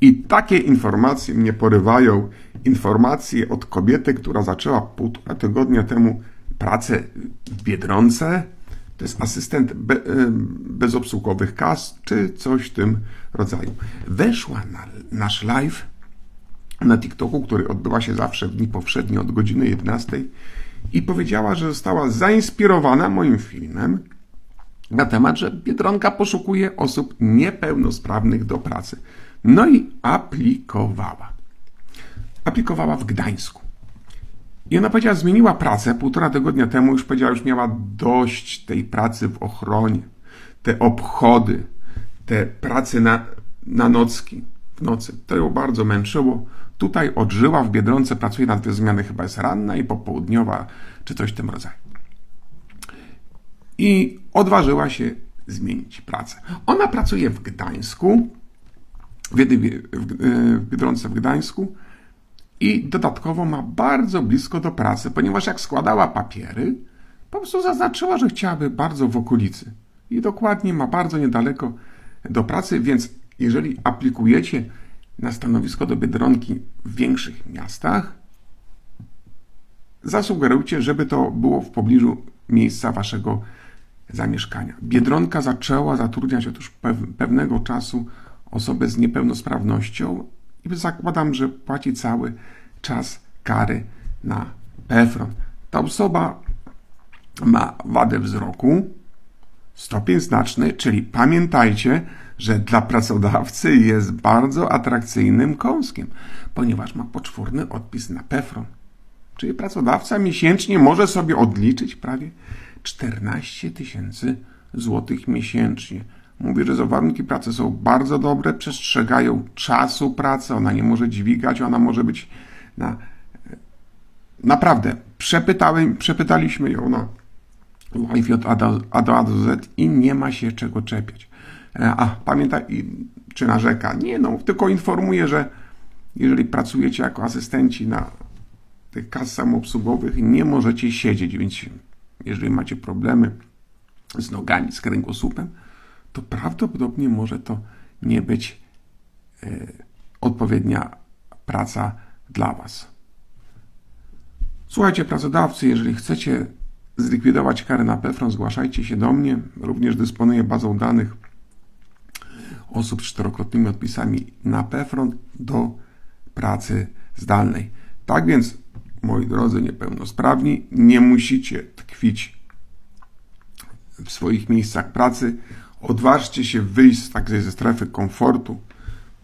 I takie informacje mnie porywają. Informacje od kobiety, która zaczęła półtora tygodnia temu pracę w Biedronce. To jest asystent be, y, bezobsługowych kas, czy coś w tym rodzaju. Weszła na nasz live na TikToku, który odbywa się zawsze w dni powszednie od godziny 11 i powiedziała, że została zainspirowana moim filmem na temat, że Biedronka poszukuje osób niepełnosprawnych do pracy. No i aplikowała. Aplikowała w Gdańsku. I ona powiedziała, zmieniła pracę półtora tygodnia temu, już powiedziała, już miała dość tej pracy w ochronie, te obchody, te prace na, na nocki, w nocy. To ją bardzo męczyło. Tutaj odżyła w Biedronce, pracuje na dwie zmiany, chyba jest ranna i popołudniowa, czy coś w tym rodzaju. I odważyła się zmienić pracę. Ona pracuje w Gdańsku, w, jednej- w, w Biedronce w Gdańsku i dodatkowo ma bardzo blisko do pracy, ponieważ jak składała papiery, po prostu zaznaczyła, że chciałaby bardzo w okolicy. I dokładnie ma bardzo niedaleko do pracy, więc jeżeli aplikujecie na stanowisko do Biedronki w większych miastach, zasugerujcie, żeby to było w pobliżu miejsca waszego zamieszkania. Biedronka zaczęła zatrudniać otóż pew- pewnego czasu osobę z niepełnosprawnością i zakładam, że płaci cały czas kary na PFRON. Ta osoba ma wadę wzroku, stopień znaczny, czyli pamiętajcie, że dla pracodawcy jest bardzo atrakcyjnym kąskiem, ponieważ ma poczwórny odpis na PEFRON. Czyli pracodawca miesięcznie może sobie odliczyć prawie 14 tysięcy złotych miesięcznie. Mówię, że warunki pracy są bardzo dobre, przestrzegają czasu pracy, ona nie może dźwigać, ona może być na... Naprawdę, przepytałem, przepytaliśmy ją na live od A do, A do Z i nie ma się czego czepiać. E, A, pamiętaj, czy narzeka? Nie, no, tylko informuję, że jeżeli pracujecie jako asystenci na tych kas samoobsługowych, nie możecie siedzieć, więc jeżeli macie problemy z nogami, z kręgosłupem, to prawdopodobnie może to nie być e, odpowiednia praca dla Was. Słuchajcie, pracodawcy, jeżeli chcecie zlikwidować karę na PEFRON, zgłaszajcie się do mnie. Również dysponuję bazą danych osób z czterokrotnymi odpisami na PEFRON do pracy zdalnej. Tak więc, moi drodzy niepełnosprawni, nie musicie tkwić w swoich miejscach pracy. Odważcie się wyjść z takiej ze strefy komfortu.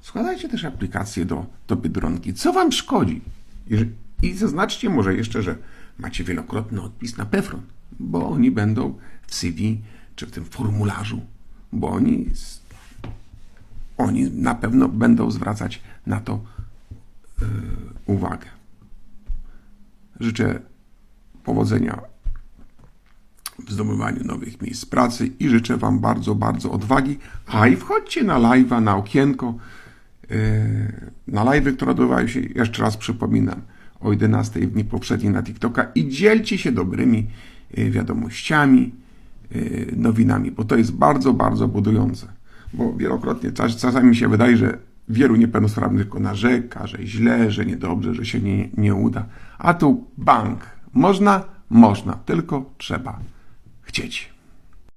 Składajcie też aplikację do, do Biedronki. Co wam szkodzi? Jeżeli- I zaznaczcie może jeszcze, że macie wielokrotny odpis na PEFRON, bo oni będą w CV czy w tym formularzu, bo oni, oni na pewno będą zwracać na to yy, uwagę. Życzę powodzenia w zdobywaniu nowych miejsc pracy i życzę Wam bardzo, bardzo odwagi. A i wchodźcie na live'a, na okienko, yy, na live'y, które odbywają się, jeszcze raz przypominam, o 11 w dni poprzedniej na TikToka i dzielcie się dobrymi yy, wiadomościami, yy, nowinami, bo to jest bardzo, bardzo budujące. Bo wielokrotnie, czas- czasami mi się wydaje, że wielu niepełnosprawnych tylko narzeka, że źle, że niedobrze, że się nie, nie uda. A tu bank. Można? Można, tylko trzeba chcieć.